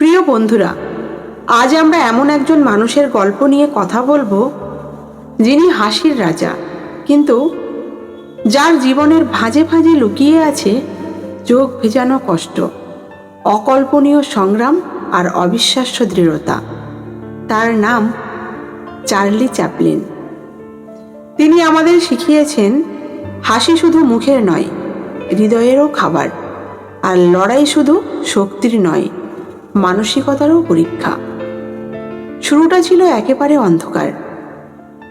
প্রিয় বন্ধুরা, আজ আমরা এমন একজন মানুষের গল্প নিয়ে কথা বলব যিনি হাসির রাজা। কিন্তু যার জীবনের ভাঁজে ভাঁজে লুকিয়ে আছে চোখ ভেজানো কষ্ট, অকল্পনীয় সংগ্রাম আর অবিশ্বাস্য দৃঢ়তা। তার নাম চার্লি চ্যাপলিন। তিনি আমাদের শিখিয়েছেন, হাসি শুধু মুখের নয়, হৃদয়েরও খাবার, আর লড়াই শুধু শক্তির নয়। মানসিকতারও পরীক্ষা। শুরুটা ছিল একেবারে অন্ধকার।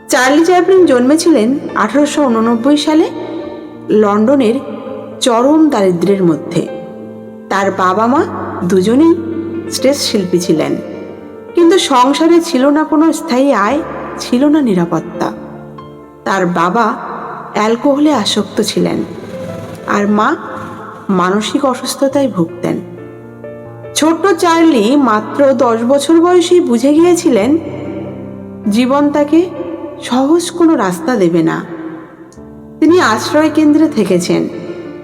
চার্লি চ্যাপলিন জন্মেছিলেন আঠারোশো উননব্বই সালে লন্ডনের চরম দারিদ্র্যের মধ্যে। তার বাবা মা দুজনেই স্টেজ শিল্পী ছিলেন। কিন্তু সংসারে ছিল না কোনো স্থায়ী আয়, ছিল না নিরাপত্তা। তার বাবা অ্যালকোহলে আসক্ত ছিলেন। আর মা মানসিক অসুস্থতায় ভুগতেন। ছোট্ট চার্লি মাত্র দশ বছর বয়সেই বুঝে গিয়েছিলেন, জীবন তাকে সহজ কোনো রাস্তা দেবে না। তিনি আশ্রয় কেন্দ্রে থেকেছেন,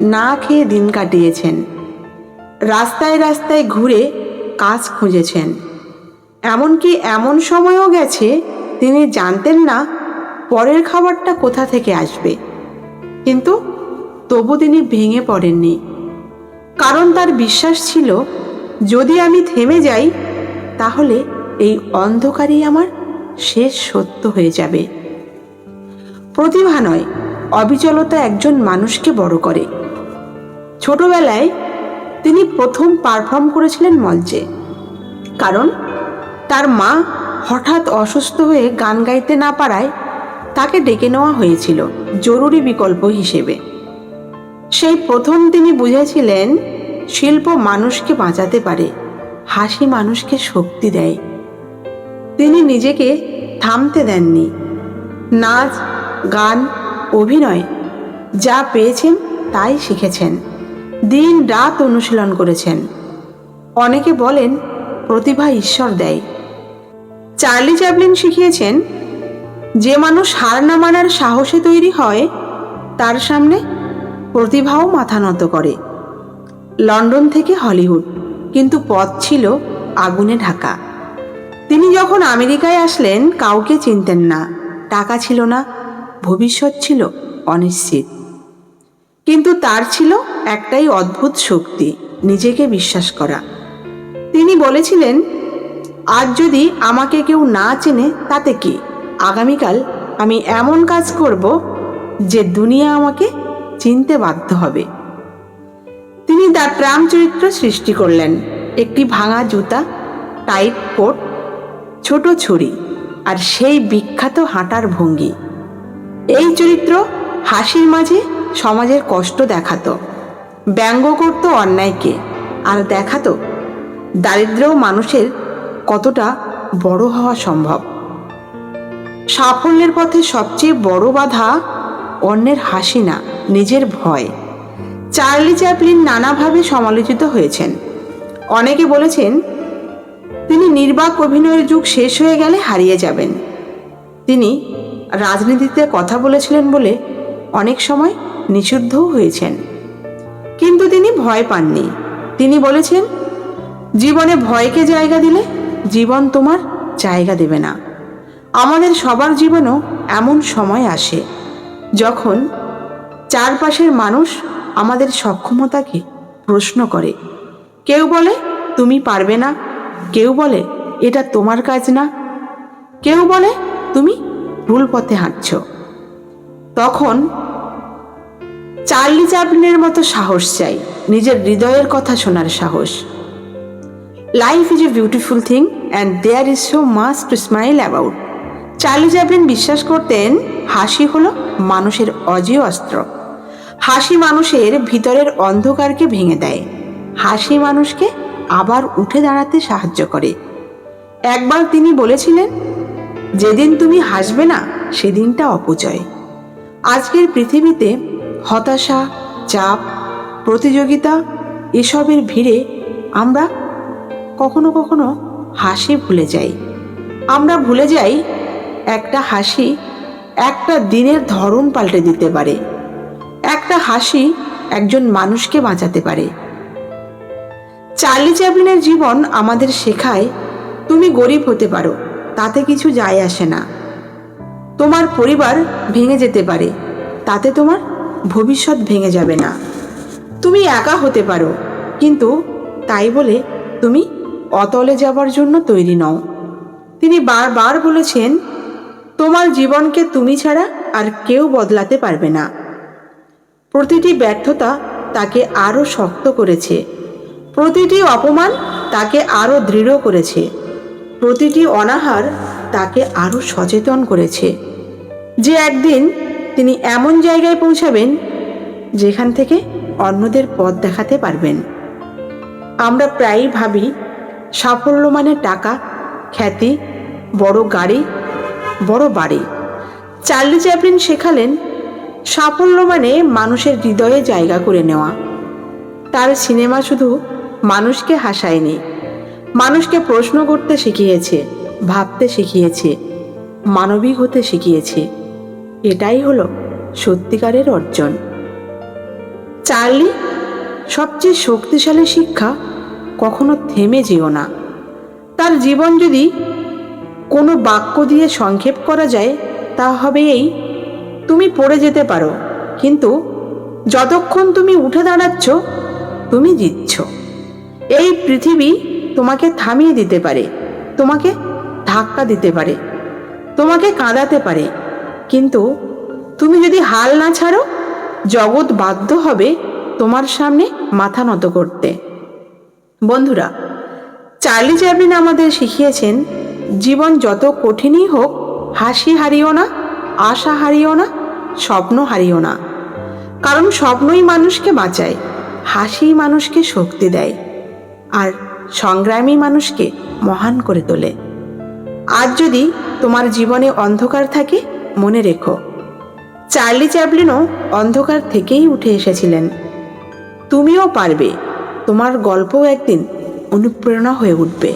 না খেয়ে দিন কাটিয়েছেন। রাস্তায় রাস্তায় ঘুরে কাজ খুঁজেছেন। এমনকি এমন সময়ও গেছে, তিনি জানতেন না পরের খাবারটা কোথা থেকে আসবে। কিন্তু তবু তিনি ভেঙে পড়েননি। কারণ তার বিশ্বাস ছিল যদি আমি থেমে যাই, তাহলে এই অন্ধকারই আমার শেষ সত্য হয়ে যাবে। প্রতিভা নয়, অবিচলতা একজন মানুষকে বড় করে। ছোটবেলায় তিনি প্রথম পারফর্ম করেছিলেন মঞ্চে, কারণ তার মা হঠাৎ অসুস্থ হয়ে গান গাইতে না পারায় তাকে ডেকে নেওয়া হয়েছিল, জরুরি বিকল্প হিসেবে। সেই প্রথম তিনি বুঝেছিলেন শিল্প মানুষকে বাঁচাতে পারে, হাসি মানুষকে শক্তি দেয়। তিনি নিজেকে থামতে দেননি। নাচ, গান, অভিনয়, যা পেয়েছেন তাই শিখেছেন। দিন রাত অনুশীলন করেছেন। অনেকে বলেন, প্রতিভা ঈশ্বর দেয়। চার্লি চ্যাপলিন শিখিয়েছেন, যে মানুষ হার না মানার সাহসে তৈরি হয়, তার সামনে প্রতিভাও মাথা নত করে। লন্ডন থেকে হলিউড, কিন্তু পথ ছিল আগুনে ঢাকা। তিনি যখন আমেরিকায় আসলেন, কাউকে চিনতেন না, টাকা ছিল না, ভবিষ্যৎ ছিল অনিশ্চিত। কিন্তু তার ছিল একটাই অদ্ভুত শক্তি, নিজেকে বিশ্বাস করা। তিনি বলেছিলেন, আজ যদি আমাকে কেউ না চেনে, তাতে কি? আগামীকাল আমি এমন কাজ করব যে দুনিয়া আমাকে চিনতে বাধ্য হবে। দ্য ট্রাম চরিত্র সৃষ্টি করলেন। একটি ভাঙা জুতা, টাইট কোট, ছোট ছুরি আর সেই বিখ্যাত হাঁটার ভঙ্গি। এই চরিত্র হাসির মাঝে সমাজের কষ্ট দেখাতো, ব্যঙ্গ করত অন্যায়কে আর দেখাতো দারিদ্র মানুষের কতটা বড় হওয়া সম্ভব। সাফল্যের পথে সবচেয়ে বড় বাধা অন্যের হাসি না, নিজের ভয়। চার্লি চ্যাপলিন নানাভাবে সমালোচিত হয়েছেন। অনেকে বলেছেন, তিনি নির্বাক অভিনয়ের যুগ শেষ হয়ে গেলে হারিয়ে যাবেন। তিনি রাজনীতিতে কথা বলেছিলেন বলে অনেক সময় নিষিদ্ধও হয়েছেন। কিন্তু তিনি ভয় পাননি। তিনি বলেছেন, জীবনে ভয়কে জায়গা দিলে জীবন তোমার জায়গা দেবে না। আমাদের সবার জীবনও এমন সময় আসে, যখন চারপাশের মানুষ আমাদের সক্ষমতাকে প্রশ্ন করে। কেউ বলে, তুমি পারবে না। কেউ বলে, এটা তোমার কাজ না। কেউ বলে, তুমি ভুল পথে হাঁটছ। তখন চার্লি চ্যাপলিনের মতো সাহস চাই, নিজের হৃদয়ের কথা শোনার সাহস। Life is a beautiful thing and there is so much to smile about Charlie Chaplin বিশ্বাস করতেন, হাসি হলো মানুষের অজেয় অস্ত্র। হাসি মানুষের ভিতরের অন্ধকারকে ভেঙে দেয়। হাসি মানুষকে আবার উঠে দাঁড়াতে সাহায্য করে। একবার তিনি বলেছিলেন, যেদিন তুমি হাসবে না, সেদিনটা অপচয়। আজকের পৃথিবীতে হতাশা, চাপ, প্রতিযোগিতা, এসবের ভিড়ে আমরা কখনো কখনো হাসি ভুলে যাই। আমরা ভুলে যাই একটা হাসি একটা দিনের ধরন পাল্টে দিতে পারে। হাসি একজন মানুষকে বাঁচাতে পারে। চার্লি চ্যাপলিনের জীবন আমাদের শেখায়, তুমি গরিব হতে পারো, তাতে কিছু যায় আসে না। তোমার পরিবার ভেঙে যেতে পারে, তাতে তোমার ভবিষ্যৎ ভেঙে যাবে না। তুমি একা হতে পারো, কিন্তু তাই বলে তুমি অতলে যাবার জন্য তৈরি নও। তিনি বারবার বলেছেন, তোমার জীবনকে তুমি ছাড়া আর কেউ বদলাতে পারবে না। প্রতিটি ব্যর্থতা তাকে আরও শক্ত করেছে। প্রতিটি অপমান তাকে আরও দৃঢ় করেছে। প্রতিটি অনাহার তাকে আরও সচেতন করেছে। যে একদিন তিনি এমন জায়গায় পৌঁছাবেন যেখান থেকে অন্যদের পথ দেখাতে পারবেন। আমরা প্রায়ই ভাবি সাফল্য মানে টাকা, খ্যাতি, বড় গাড়ি, বড় বাড়ি। চার্লি চ্যাপলিন শেখালেন সাফল্য মানে মানুষের হৃদয়ে জায়গা করে নেওয়া। তার সিনেমা শুধু মানুষকে হাসায়নি, মানুষকে প্রশ্ন করতে শিখিয়েছে, ভাবতে শিখিয়েছে, মানবিক হতে শিখিয়েছে। এটাই হলো সত্যিকারের অর্জন। চার্লি, সবচেয়ে শক্তিশালী শিক্ষা, কখনো থেমে যেও না। তার জীবন যদি কোনো বাক্য দিয়ে সংক্ষেপ করা যায়, তা হবে এই তুমি পড়ে যেতে পারো, কিন্তু যতক্ষণ তুমি উঠে দাঁড়াচ্ছ, তুমি জিতছ। এই পৃথিবী তোমাকে থামিয়ে দিতে পারে, তোমাকে ধাক্কা দিতে পারে, তোমাকে কাঁদাতে পারে, কিন্তু তুমি যদি হাল না ছাড়ো, জগৎ বাধ্য হবে তোমার সামনে মাথা নত করতে। বন্ধুরা, চার্লি চ্যাপলিন আমাদের শিখিয়েছেন, জীবন যত কঠিনই হোক, হাসি হারিও না, আশা হারিও না স্বপ্ন হারিও না। কারণ স্বপ্নই মানুষকে বাঁচায় হাসি মানুষকে শক্তি দেয়, আর সংগ্রামী মানুষকে মহান করে তোলে। আজ যদি তোমার জীবনে অন্ধকার থাকে, মনে রেখো, চার্লি চ্যাপলিনও অন্ধকার থেকেই উঠে এসেছিলেন। তুমিও পারবে, তোমার গল্পও একদিন অনুপ্রেরণা হয়ে উঠবে।